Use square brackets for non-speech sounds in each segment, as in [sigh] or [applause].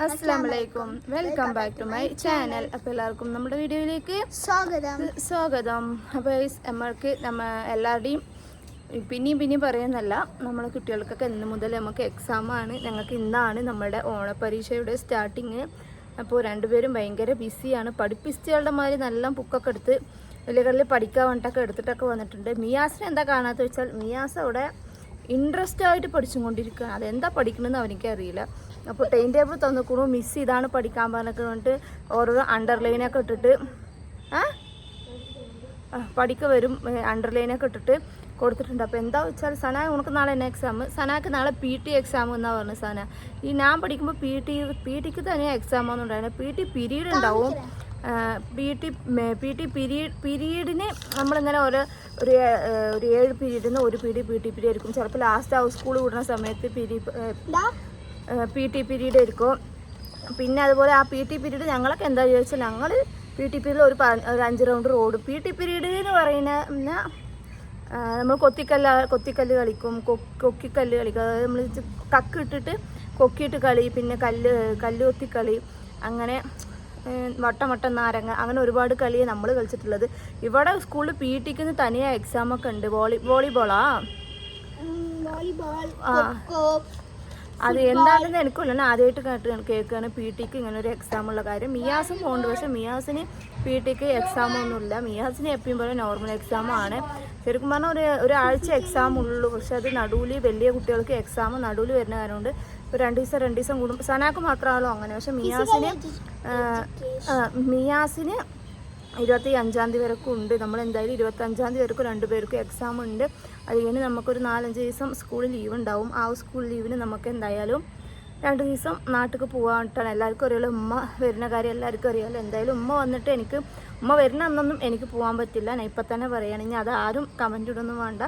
അസ്സാം വലൈക്കും welcome back to my channel അപ്പോൾ എല്ലാവർക്കും നമ്മുടെ വീഡിയോയിലേക്ക് സ്വാഗതം. സ്വാഗതം. അപ്പോൾ നമ്മൾക്ക് നമ്മ എല്ലാവരുടെയും പിന്നെയും പിന്നെയും പറയുന്നല്ല നമ്മളെ കുട്ടികൾക്കൊക്കെ ഇന്ന് മുതൽ നമുക്ക് എക്സാമാണ് ഞങ്ങൾക്ക് ഇന്നാണ് നമ്മുടെ ഓണപരീക്ഷയുടെ സ്റ്റാർട്ടിങ് അപ്പോൾ രണ്ടുപേരും ഭയങ്കര ബിസിയാണ് പഠിപ്പിസ്റ്റുകളുടെ മാതിരി നല്ല ബുക്കൊക്കെ എടുത്ത് വലിയ കളിൽ പഠിക്കാൻ വേണ്ടിയിട്ടൊക്കെ എടുത്തിട്ടൊക്കെ വന്നിട്ടുണ്ട്. മിയാസിനെ എന്താ കാണാത്ത വെച്ചാൽ മിയാസ് അവിടെ ഇൻട്രസ്റ്റ് ആയിട്ട് പഠിച്ചുകൊണ്ടിരിക്കുകയാണ്. അതെന്താ പഠിക്കണമെന്ന് അവനിക്ക് അറിയില്ല അപ്പോൾ ടൈം ടേബിൾ തന്നിക്കണു മിസ് ഇതാണ് പഠിക്കാൻ പറഞ്ഞൊക്കെ ഓരോ അണ്ടർലൈനൊക്കെ ഇട്ടിട്ട് പഠിക്ക വരും അണ്ടർലൈനൊക്കെ ഇട്ടിട്ട് കൊടുത്തിട്ടുണ്ട്. അപ്പോൾ എന്താ വെച്ചാൽ സന ഉനക്ക് നാളെ എന്നെ എക്സാം സനാക്ക് നാളെ പി ടി എക്സാം എന്നാണ് പറഞ്ഞത് സന. ഈ ഞാൻ പഠിക്കുമ്പോൾ പി ടി പി ടിക്ക് തന്നെ എക്സാം ആണെന്നുണ്ടായിരുന്നു പി ടി പീരീഡ് ഉണ്ടാവും. P T P T period പീരീഡിന് നമ്മളിങ്ങനെ ഓരോ ഒരു ഒരു ഏഴ് പീരീഡിന് ഒരു പീരീഡ് പി ടി പീരീഡ് ആയിരിക്കും. ചിലപ്പോൾ ലാസ്റ്റ് ഹൗസ് സ്കൂൾ വിടുന്ന സമയത്ത് പീരീ പി ടി പീരീഡ് എടുക്കും. പിന്നെ അതുപോലെ ആ പി ടി പീരീഡ് ഞങ്ങളൊക്കെ എന്താ ചോദിച്ചാൽ ഞങ്ങൾ പി ടി പീരീഡിൽ ഒരു ഒരു അഞ്ച് round road P T period എന്ന് പറയുന്ന നമ്മൾ കൊത്തിക്കല്ല കൊത്തിക്കല്ല് കളിക്കും. കൊക്കിക്കല്ല് കളിക്കും. അതായത് നമ്മൾ കക്ക് ഇട്ടിട്ട് കൊക്കിയിട്ട് കളി പിന്നെ കല്ല് കല്ല് കൊത്തിക്കളി അങ്ങനെ വട്ടം വട്ടം നാരങ്ങ അങ്ങനെ ഒരുപാട് കളിയെ നമ്മൾ കളിച്ചിട്ടുള്ളത്. ഇവിടെ സ്കൂളിൽ പി ടിക്ക് തനിയെ എക്സാം ഒക്കെ ഉണ്ട്. വോളി വോളിബോളാ? ആ. അത് എന്താണെന്ന് എനിക്കില്ല ഞാൻ ആദ്യമായിട്ട് കേട്ട് കേൾക്കുകയാണ് പി ടിക്ക് ഇങ്ങനെ ഒരു എക്സാം ഉള്ള കാര്യം. മിയാസും പോകുന്നുണ്ട് പക്ഷെ മിയാസിന് പി ടിക്ക് എക്സാം ഒന്നുമില്ല. മിയാസിന് എപ്പോഴും പോലെ നോർമൽ എക്സാം ആണ്. ശരിക്കും പറഞ്ഞാൽ ഒരു ഒരാഴ്ച എക്സാം ഉള്ളൂ. പക്ഷെ അത് നടുവിൽ വലിയ കുട്ടികൾക്ക് എക്സാം നടുവിൽ വരുന്ന കാര്യമുണ്ട്. ഇപ്പോൾ രണ്ട് ദിവസം രണ്ട് ദിവസം കൂടുമ്പോൾ സനാക്ക് മാത്രമാണല്ലോ അങ്ങനെ. പക്ഷെ മിയാസിന് മിയാസിന് ഇരുപത്തി അഞ്ചാം തീയതി വരെക്കും ഉണ്ട്. നമ്മൾ എന്തായാലും ഇരുപത്തി അഞ്ചാം തീയതി വരെക്കും രണ്ടുപേർക്കും എക്സാം ഉണ്ട്. അത് കഴിഞ്ഞ് നമുക്കൊരു നാലഞ്ച് ദിവസം സ്കൂൾ ലീവ് ഉണ്ടാവും. ആ സ്കൂൾ ലീവിന് നമുക്ക് എന്തായാലും രണ്ട് ദിവസം നാട്ടിൽ പോകാനിട്ടാണ് എല്ലാവർക്കും അറിയാലോ ഉമ്മ വരുന്ന കാര്യം എല്ലാവർക്കും അറിയാലോ. എന്തായാലും ഉമ്മ വന്നിട്ട് എനിക്ക് ഉമ്മ വരുന്ന അന്നൊന്നും എനിക്ക് പോകാൻ പറ്റില്ല. ഞാൻ ഇപ്പം തന്നെ പറയുകയാണെങ്കിൽ അത് ആരും കമന്റ് ഇടൊന്നും വേണ്ട.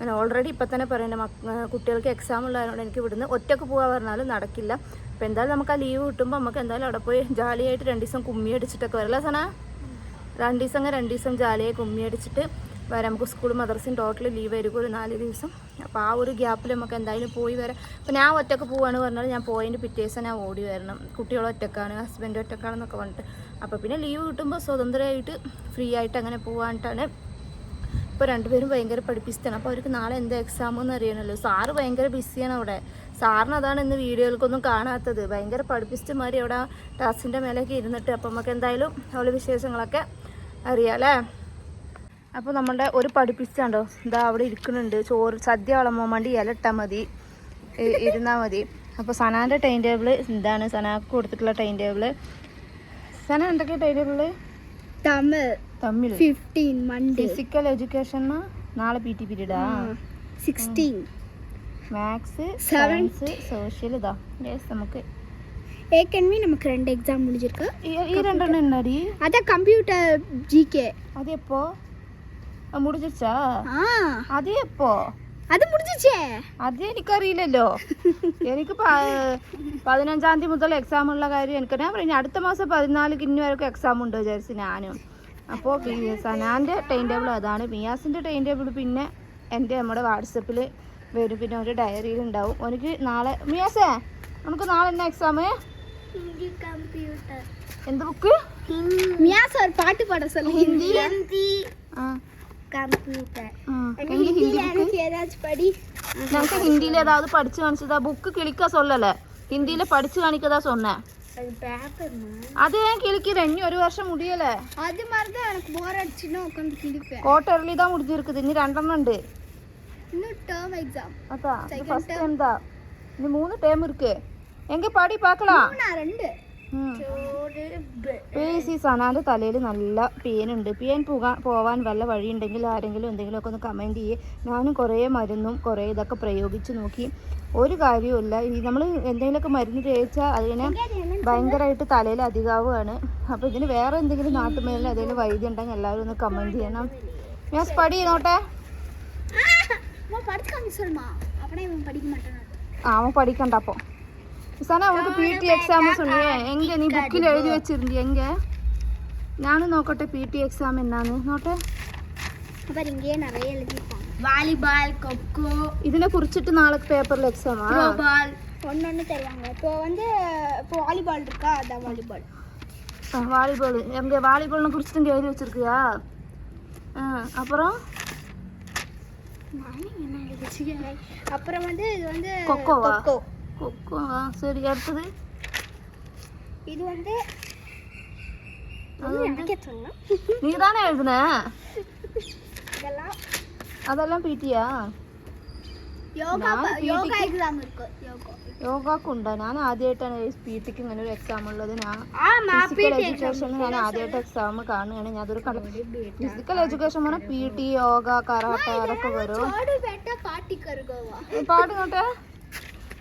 ഞാൻ ഓൾറെഡി ഇപ്പം തന്നെ പറയുന്നത് കുട്ടികൾക്ക് എക്സാം ഉള്ളതുകൊണ്ട് എനിക്ക് ഇവിടുന്ന് ഒറ്റയ്ക്ക് പോകാൻ പറഞ്ഞാലും നടക്കില്ല. അപ്പോൾ എന്തായാലും നമുക്ക് ആ ലീവ് കിട്ടുമ്പോൾ നമുക്ക് എന്തായാലും അവിടെ പോയി ജാലിയായിട്ട് രണ്ട് ദിവസം കുമ്മി അടിച്ചിട്ടൊക്കെ വരില്ല സന. രണ്ട് ദിവസം അങ്ങനെ രണ്ട് ദിവസം ജാലയെ കുമ്മി അടിച്ചിട്ട് വരാം. നമുക്ക് സ്കൂൾ മദ്രസയും ടോട്ടൽ ലീവ് ആയിരിക്കും ഒരു നാല് ദിവസം. അപ്പോൾ ആ ഒരു ഗ്യാപ്പിൽ നമുക്ക് എന്തായാലും പോയി വരാം. അപ്പോൾ ഞാൻ ഒറ്റയ്ക്ക് പോവാണ് പറഞ്ഞാൽ ഞാൻ പോയതിന്റെ പിറ്റേ ദിവസം ഞാൻ ഓടി വരണം. കുട്ടികൾ ഒറ്റക്കാണ് ഹസ്ബൻഡ് ഒറ്റക്കാണെന്നൊക്കെ പറഞ്ഞിട്ട്. അപ്പോൾ പിന്നെ ലീവ് കിട്ടുമ്പോൾ സ്വതന്ത്രമായിട്ട് ഫ്രീ ആയിട്ട് അങ്ങനെ പോകാനായിട്ടാണ് ഇപ്പോൾ രണ്ടുപേരും ഭയങ്കര പഠിപ്പിച്ചിട്ടാണ്. അപ്പോൾ അവർക്ക് നാളെ എന്താ എക്സാം എന്ന് അറിയണമല്ലോ സാറ് ഭയങ്കര ബിസിയാണ് അവിടെ. സാറിന് അതാണ് ഇന്ന് വീഡിയോകൾക്കൊന്നും കാണാത്തത്. ഭയങ്കര പഠിപ്പിച്ചിട്ട് മാറി അവിടെ ടാസ്കിന്റെ മേലേക്ക് ഇരുന്നിട്ട്. അപ്പോൾ നമുക്ക് എന്തായാലും അവളെ വിശേഷങ്ങളൊക്കെ അറിയാം അല്ലേ അപ്പോൾ നമ്മളുടെ ഒരു പഠിപ്പിച്ചുണ്ടോ? ഇതാ അവിടെ ഇരിക്കുന്നുണ്ട്. ചോറ് സദ്യ വളമാൻ വേണ്ടി ഇല ഇട്ടാൽ മതി. ഇരുന്നാൽ മതി. അപ്പോൾ സനാന്റെ ടൈം ടേബിൾ ഇതാണ്. സനാക്ക് കൊടുത്തിട്ടുള്ള ടൈം ടേബിൾ സന എന്തൊക്കെ time table Tamil. Tamil. Fifteen Monday physical education നാളെ പി ടി പീരീഡാ സിക്സ്റ്റീൻ മാത്സ്. സയൻസ് സോഷ്യൽ ഇതാ. നമുക്ക് ஏற்கனவே நமக்கு ரெண்டு எக்ஸாம் முடிஞ்சிருக்கு ഈ ഈ രണ്ടെണ്ണം എന്നാടി அதான் கம்ப்யூட்டர் ஜிகே അത് എപ്പോ ആ, മുടിച്ചാ ஆ അത് എപ്പോ அது முடிஞ்சிச்சே അത് എനിക്കറിയില്ലല്ലോ എനിക്ക് പ- പതിനഞ്ചാം തീയതി മുതൽ എക്സാം ഉള്ള കാര്യം എനിക്ക് ഞാൻ പറഞ്ഞു അടുത്ത മാസം പതിനാല് കിന്നു വരെയൊക്കെ എക്സാം ഉണ്ട് വിചാരിച്ചു ഞാനും അപ്പോൾ സനാൻ്റെ ടൈം ടേബിൾ അതാണ് മിയാസിൻ്റെ ടൈം ടേബിൾ പിന്നെ എൻ്റെ നമ്മുടെ വാട്സപ്പിൽ വരും പിന്നെ ഒരു ഡയറിയിൽ ഉണ്ടാവും എനിക്ക് നാളെ മിയാസേ നമുക്ക് നാളെ എന്നാ എക്സാം ஹிந்தி கம்ப்யூட்டர் எந்த புக்கு மியா சார் பாட்டு பாட சொல்ல ഹിന്ദി ஹிந்தி കമ്പ്യൂട്ടർ. നമുക്ക് ഹിന്ദിയിൽ ഏതാവത് പഠിച്ചു കാണിച്ചതാ ബുക്ക് കിളിക്കാ സൊല്ലല്ലേ? ഹിന്ദിയിലെ പഠിച്ചു കാണിക്കതാ സൊന്നെ. അത് ഞാൻ കിളിക്ക് രഞ്ഞു ഒരു വർഷം മുടിയല്ലേ? കോട്ടറിലിതാ മുടിഞ്ഞിരിക്കുന്നത് ഇനി രണ്ടെണ്ണം ഉണ്ട്. അതാ ഫസ്റ്റ് എന്താ? ഇനി മൂന്ന് ടേം ഇരിക്കേ. എങ്കി പാടി പാക്കളാ. പേസീസാ തലയിൽ നല്ല പേനുണ്ട്. പേൻ പോകാൻ പോവാൻ വല്ല വഴിയുണ്ടെങ്കിൽ ആരെങ്കിലും എന്തെങ്കിലുമൊക്കെ ഒന്ന് കമന്റ് ചെയ്യേ. ഞാനും കുറേ മരുന്നും കുറേ ഇതൊക്കെ പ്രയോഗിച്ച് നോക്കി. ഒരു കാര്യവുമില്ല. ഈ നമ്മൾ എന്തെങ്കിലുമൊക്കെ മരുന്ന് തേച്ചാൽ അതിനെ ഭയങ്കരമായിട്ട് തലയിൽ അധികാവുകയാണ്. അപ്പോൾ ഇതിന് വേറെ എന്തെങ്കിലും നാട്ടുമേലിന് അതിന് വൈദ്യം ഉണ്ടെങ്കിൽ എല്ലാവരും ഒന്ന് കമന്റ് ചെയ്യണം. ഞാൻ പടി നോട്ടെ? അവൻ പഠിക്കണ്ട അപ്പോൾ സന അവൾക്ക് പി ടി എക്സാം சொன்னியே എങ്ക നീ ബുക്കിൽ എഴുതി വെച്ചിരുന്നി എങ്ക ഞാനും നോക്കട്ടെ പി ടി എക്സാം എന്നാന്ന് നോട്ടെ அப்புறம் இங்கேயே நிறைய எழுதியிருப்பாங்க வாலிபால் கொக்கோ ഇതിനെ കുറിച്ചിട്ട് നാളെ പേപ്പറിൽ എക്സാമാ த்ரோபால் ஒன்று ஒன்று தருவாங்க இப்போ வந்து இப்போ வாலிபால் இருக்கா அதான் வாலிபால் வாலிபால் எங்க வாலிபால்னு குடிச்சிட்டு எழுதி வச்சிருக்கியா ஆ அப்புறம் நானே என்ன எழுதிச்சிக்கிறேன் அப்புறம் வந்து இது வந்து கொக்கோவா? கொக்கோ கொக்கோ ஆ, சரி அடுத்தது இது வந்து அது வந்து எனக்கே சொல்லலாம் நீ தானே எழுதுன இதெல்லாம் அதெல்லாம் பிடியா യോഗ ഞാൻ യോഗ PT എക്സാം ഇരിക്കും യോഗ യോഗക്കുണ്ടോ ഞാൻ ആദ്യമായിട്ടാണ് പി ടിക്ക് ഇങ്ങനെ ഒരു എക്സാം ഉള്ളത് ഞാൻ ആമാ ഫിസിക്കൽ എഡ്യൂക്കേഷൻ ഞാൻ ആദ്യമായിട്ട് എക്സാം കാണുകയാണ് ഞാൻ അതൊരു ഫിസിക്കൽ എഡ്യൂക്കേഷൻ പറഞ്ഞാൽ പി ടി യോഗ കറാട്ട അതൊക്കെ വരും ചോട് ബെട്ട കാട്ടി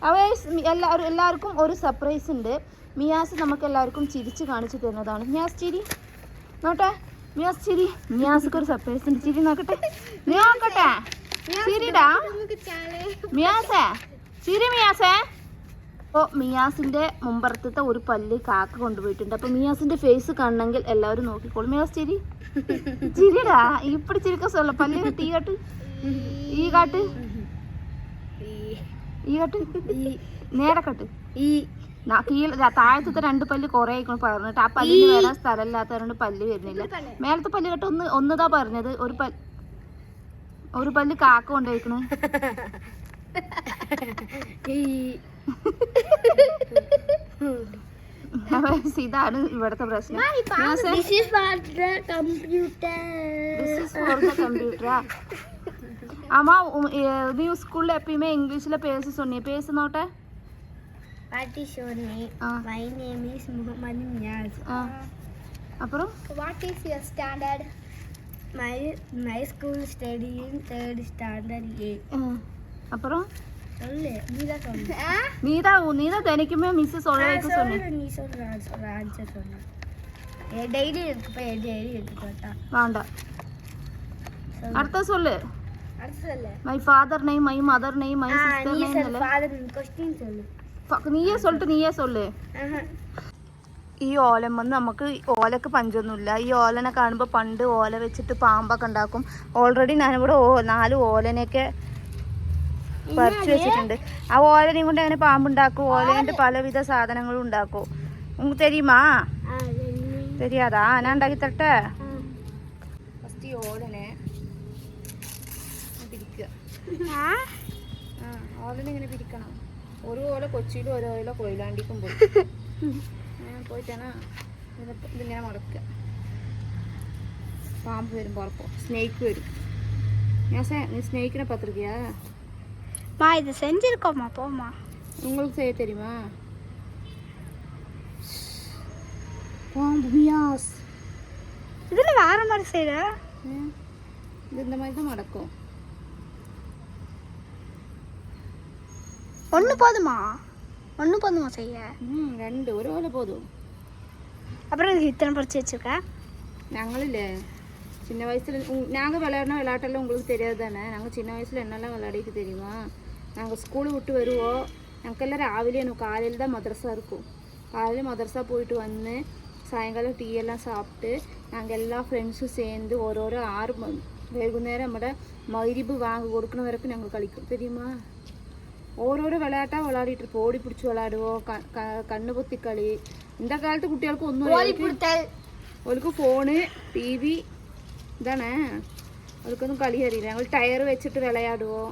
കറുകോവാ എല്ലാ എല്ലാവർക്കും ഒരു സർപ്രൈസ് ഉണ്ട്. മിയാസ് നമുക്ക് എല്ലാവർക്കും ചിരിച്ച് കാണിച്ചു തരുന്നതാണ്. മിയാസ് ചിരി. നോട്ടെ മിയാസ് ചിരി. മിയാസ്ക്ക് ഒരു സർപ്രൈസ് ഉണ്ട്. ചിരി നോക്കട്ടെ. നോക്കട്ടെ. ചിരിടാ. മിയാസേ. ചിരി മിയാസേ. അപ്പോൾ മിയാസിന്റെ മുമ്പറത്തത്തെ ഒരു പല്ല് കാക്ക കൊണ്ടുപോയിട്ടുണ്ട്. അപ്പോൾ മിയാസിന്റെ ഫേസ് കാണണമെങ്കിൽ എല്ലാവരും നോക്കിക്കോളും. മിയാസ് ചിരി. ചിരിടാ. ഇപ്പടി ചിരിക്കസല്ലോ പല്ല് തീ കാട്ട്. ഈ കാട്ട്. ഈ കാട്ട് നേരെ കട്ട്. ഈ താഴത്തെ രണ്ട് പല്ല് കുറെ ആയിക്കോണം പറഞ്ഞിട്ട് ആ പല്ലിന് വരാൻ സ്ഥലമില്ലാത്തതുകൊണ്ട് പല്ല് വരുന്നില്ല. മേലത്തെ പല്ല് കേട്ട് ഒന്ന് ഒന്നതാ പറഞ്ഞത്. ഒരു പല്ല് ഒരു പല്ല് കാക്ക കൊണ്ടുപോയിക്കണ് ഇതാണ് ഇവിടുത്തെ പ്രശ്നം. കമ്പ്യൂട്ടർ കമ്പ്യൂട്ടർ ஆமாம் நீ ஸ்கூலில் எப்பயுமே இங்கிலீஷில் பேச சொன்னியே பேசினோட்ட பாட்டி ஷோனி my name is Mohammed Niyas அப்புறம் what is your standard my my school study in third standard A அப்புறம் சொல்லு நீ தான் சொல்லு நீ தான் நீ தான் தினைக்குமே மிஸ் சொல்ல வைக்க சொன்ன நீ சொல்ற சொல்ற ஆன்சர் சொன்ன டெய்லி இருக்கு அடுத்த சொல்லு மை ஃபாதர் நெய் மை மதர் நெய் மை ஆ, சிஸ்டர் நீ நெய் சொல்லு ஃபாதர் கொஸ்டின் சொல்லு നീയേ சொல்லிட்டு നീയേ சொல்லு ஆஹா. ഈ ഓലം വന്ന് നമുക്ക് ഓലക്ക് പഞ്ചൊന്നുമില്ല ഈ ഓലനെ കാണുമ്പോൾ പണ്ട് ഓല വെച്ചിട്ട് പാമ്പൊക്കെ ഉണ്ടാക്കും ഓൾറെഡി ഞാനിവിടെ ഓ നാല് ഓലനെയൊക്കെ പറിച്ചു വെച്ചിട്ടുണ്ട് ആ ഓലനെയും കൊണ്ട് അങ്ങനെ പാമ്പുണ്ടാക്കും ഓലയുടെ പലവിധ സാധനങ്ങളും ഉണ്ടാക്കും உங்களுக்கு தெரியுமா ஆ, ரெண்டு. தெரியாதா நான் ഉണ്ടാക്കി തരട്ടെ ஆ. ഫസ്റ്റ് ഈ ഓലനെ ஆ? ആ ഓലനെ ഇങ്ങനെ പിരിക്കണം ഒരു ഓല കൊച്ചിയിലും ഓരോ ഓല കൊയിലാണ്ടിക്കും പോയി [laughs] അങ്ങനെ പോയിട്ടാണ് ഇതിനെ- ഇതിങ്ങനെ മുടക്കുക പാമ്പ് വരും പുറപ്പോ സ്നേക്ക് വരും ഞാൻ സേ നീ സ്നേക്കിനെ പത്രികയാ மா இது செஞ்சிருக்கோமா போமா உங்களுக்கு செய்ய தெரியுமா பாம்பு மியாஸ் இதுல வேற மாதிரி செய்யற ம். இது இந்த மாதிரி தான் நடக்கும் ஒன்று போதுமா? ஒன்று போதுமா செய்ய? ம் ரெண்டு. ஒரு வேலை போதும். அப்புறம் இதுக்கு இத்தனை பறிச்சு வச்சுருக்க? நாங்களும் சின்ன வயசில் நாங்கள் விளையாடின விளையாட்டெல்லாம் உங்களுக்கு தெரியாது தானே? நாங்கள் சின்ன வயசில் என்னெல்லாம் விளையாடிக்கு தெரியுமா? நாங்கள் ஸ்கூலு விட்டு வருவோம். எனக்கெல்லாம் ராவிலே எனக்கு காலையில் தான் மதரசா இருக்கும். காலையில் மதரசா போயிட்டு வந்து சாயங்காலம் டீ எல்லாம் சாப்பிட்டு நாங்கள் எல்லா ஃப்ரெண்ட்ஸும் சேர்ந்து ஒரு ஒரு ஆறு மணி வெகுநேரம் நம்மட மகிரிப்பு வாங்க கொடுக்கணும் வரைக்கும் நாங்கள் கழிக்கும் தெரியுமா? ഓരോരോ വിളയാട്ടാ വിളാടിട്ട് ഓടി പിടിച്ച് വിളാടുവോ കണ്ണുപൊത്തിക്കളി ഇന്നത്തെ കാലത്ത് കുട്ടികൾക്ക് ഒന്നും ഓർക്ക് ഫോണ് ടി വി ഇതാണ്. അവർക്കൊന്നും കളി അറിയില്ല. ഞങ്ങൾ ടയർ വെച്ചിട്ട് വിളയാടുവോ.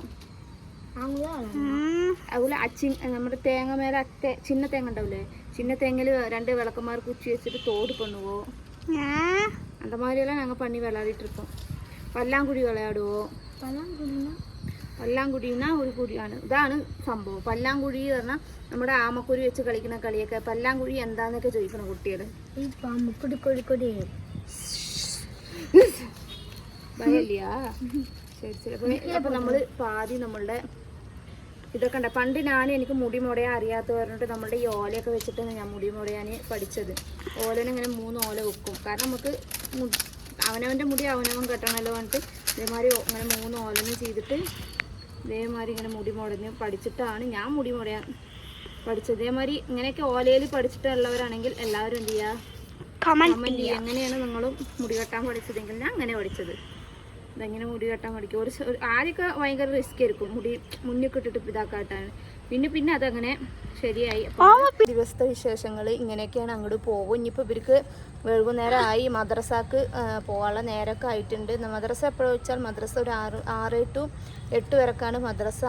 അതുപോലെ അച്ചി നമ്മുടെ തേങ്ങ മേലെ അത്തെ ചിന്ന തേങ്ങ ഉണ്ടാവില്ലേ? ചിന്ന തേങ്ങയിൽ രണ്ട് വിളക്കന്മാർ കുച്ചി വെച്ചിട്ട് തോട് കൊണ്ടുപോവോ അതമാതിരിയെല്ലാം ഞങ്ങൾ പണി വിളാടിയിട്ടിരിക്കും. പല്ലാങ്കുഴി വിളയാടുവോ? പല്ലാങ്കുഴി പല്ലാങ്കുഴി എന്നാൽ ഒരു കുഴിയാണ് ഇതാണ് സംഭവം. പല്ലാങ്കുഴി എന്ന് പറഞ്ഞാൽ നമ്മുടെ ആമക്കുരി വെച്ച് കളിക്കുന്ന കളിയൊക്കെ. പല്ലാങ്കുഴി എന്താന്നൊക്കെ ചോദിക്കണം കുട്ടികൾ പാമ്പക്കുടി കോഴിക്കൊടി. പാതി നമ്മളുടെ ഇതൊക്കെ ഉണ്ട്. പണ്ട് ഞാൻ എനിക്ക് മുടി മുടയാൻ അറിയാത്ത പറഞ്ഞിട്ട് നമ്മളുടെ ഈ ഓലയൊക്കെ വെച്ചിട്ടാണ് ഞാൻ മുടി മുടയാൻ പഠിച്ചത്. ഓലനിങ്ങനെ മൂന്ന് ഓല വെക്കും. കാരണം നമുക്ക് അവനവന്റെ മുടി അവനവൻ കെട്ടണല്ലോ പറഞ്ഞിട്ട് ഇതേമാതിരി അങ്ങനെ മൂന്ന് ഓലനും ചെയ്തിട്ട് ഇതേമാതിരി ഇങ്ങനെ മുടി മുടഞ്ഞ് പഠിച്ചിട്ടാണ് ഞാൻ മുടി മുടയാൻ പഠിച്ചത്. ഇതേമാതിരി ഇങ്ങനെയൊക്കെ ഓലയിൽ പഠിച്ചിട്ടുള്ളവരാണെങ്കിൽ എല്ലാവരും എന്ത് ചെയ്യുക. കമന്റ് എങ്ങനെയാണ് നിങ്ങളും മുടി കെട്ടാൻ പഠിച്ചതെങ്കിൽ ഞാൻ അങ്ങനെ പഠിച്ചത്. ഇതെങ്ങനെ മുടി കെട്ടാൻ പഠിക്കും? ഒരു ആദ്യമൊക്കെ ഭയങ്കര റിസ്ക് ആയിരിക്കും. മുടി മുന്നിൽ കിട്ടിട്ട് ഇതാക്കാട്ടാണ്. പിന്നെ പിന്നെ അതങ്ങനെ ശരിയായി. ദിവസത്തെ വിശേഷങ്ങൾ ഇങ്ങനെയൊക്കെയാണ് അങ്ങോട്ട് പോകും ഇനിയിപ്പോൾ ഇവർക്ക് വൈകുന്നേരം ആയി മദ്രസാക്ക് പോകാനുള്ള നേരമൊക്കെ ആയിട്ടുണ്ട്. മദ്രസ എപ്പോഴും വെച്ചാൽ മദ്രസ ഒരു ആറ് ആറ് ടു എട്ട് വരെക്കാണ് മദ്രസ.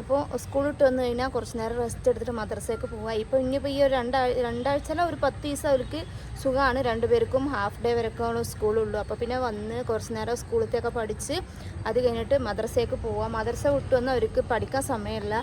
അപ്പോൾ സ്കൂൾ ഇട്ട് വന്നു കഴിഞ്ഞാൽ കുറച്ച് നേരം റെസ്റ്റ് എടുത്തിട്ട് മദ്രസയൊക്കെ പോകാം ഇപ്പോൾ ഇനിയിപ്പോൾ ഈ ഒരു രണ്ടാഴ്ച രണ്ടാഴ്ചയില ഒരു പത്ത് ദിവസം അവർക്ക് സുഖമാണ്. രണ്ടുപേർക്കും ഹാഫ് ഡേ വരെയൊക്കെയാണ് സ്കൂളുള്ളൂ അപ്പോൾ പിന്നെ വന്ന് കുറച്ച് നേരം സ്കൂളത്തെയൊക്കെ പഠിച്ച് അത് കഴിഞ്ഞിട്ട് മദ്രസയ്ക്ക് പോവാം. മദ്രസ വിട്ട് വന്ന് അവർക്ക് പഠിക്കാൻ സമയമില്ല.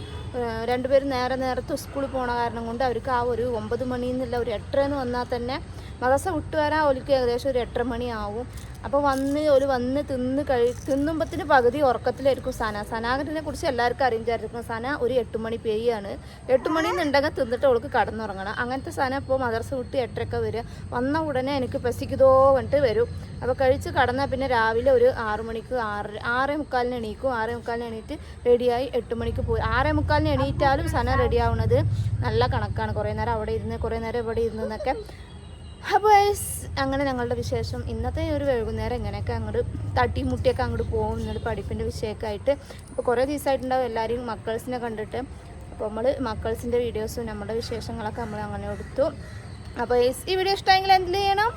രണ്ടുപേരും നേരെ നേരത്തെ സ്കൂളിൽ പോണ കാരണം കൊണ്ട് അവർക്ക് ആ ഒരു ഒമ്പത് മണിയിൽ നിന്നില്ല ഒരു എട്ടരന്ന് വന്നാൽ തന്നെ മദ്രസ വിട്ട് വരാൻ അവർക്ക് ഏകദേശം ഒരു എട്ടര മണിയാവും. അപ്പോൾ വന്ന് ഒരു വന്ന് തിന്ന് കഴി തിന്നുമ്പത്തിന് പകുതി ഉറക്കത്തിലായിരിക്കും സന. സനാഗത്തിനെ കുറിച്ച് എല്ലാവർക്കും അറിയിച്ചായിരിക്കും സന ഒരു എട്ട് മണി പേയാണ് എട്ട് മണി എന്നുണ്ടെങ്കിൽ തിന്നിട്ട് അവൾക്ക് കടന്നുറങ്ങണം. അങ്ങനത്തെ സന ഇപ്പോൾ മദർസ വിട്ട് എട്ടരക്ക വരിക. വന്ന ഉടനെ എനിക്ക് പസിക്കുതോ പറഞ്ഞിട്ട് വരും. അപ്പോൾ കഴിച്ച് കടന്നാൽ പിന്നെ രാവിലെ ഒരു ആറു മണിക്ക് ആറ് ആറേ മുക്കാലിന് എണീക്കും. ആറേ മുക്കാലിന് എണീറ്റ് റെഡിയായി എട്ട് മണിക്ക് പോയി ആറേ മുക്കാലിന് എണീറ്റാലും സന റെഡി ആവുന്നത് നല്ല കണക്കാണ്. കുറേ നേരം അവിടെ ഇരുന്ന് കുറേ നേരം ഇവിടെ ഇരുന്ന് എന്നൊക്കെ. അപ്പോൾ അങ്ങനെ ഞങ്ങളുടെ വിശേഷം. ഇന്നത്തെ ഒരു വൈകുന്നേരം ഇങ്ങനെയൊക്കെ അങ്ങോട്ട് തട്ടിമുട്ടിയൊക്കെ അങ്ങോട്ട് പോകും എന്നിട്ട് പഠിപ്പിന്റെ വിഷയമൊക്കെ ആയിട്ട്. ഇപ്പോൾ കുറേ ദിവസമായിട്ടുണ്ടാവും എല്ലാവരെയും മക്കൾസിനെ കണ്ടിട്ട്. അപ്പോൾ നമ്മൾ മക്കൾസിന്റെ വീഡിയോസും നമ്മുടെ വിശേഷങ്ങളൊക്കെ നമ്മൾ അങ്ങനെ എടുത്തു. അപ്പോൾ ഈ വീഡിയോ ഇഷ്ടമെങ്കിൽ എന്ത് ചെയ്യണം?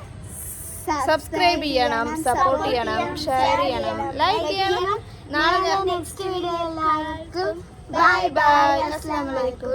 സബ്സ്ക്രൈബ് ചെയ്യണം സപ്പോർട്ട് ചെയ്യണം ഷെയർ ചെയ്യണം ലൈക്ക് ചെയ്യണം. നാളെ ഞാൻ നെക്സ്റ്റ് വീഡിയോ എല്ലാവർക്കും. ബൈ ബൈ അസ്സാം വലൈക്കും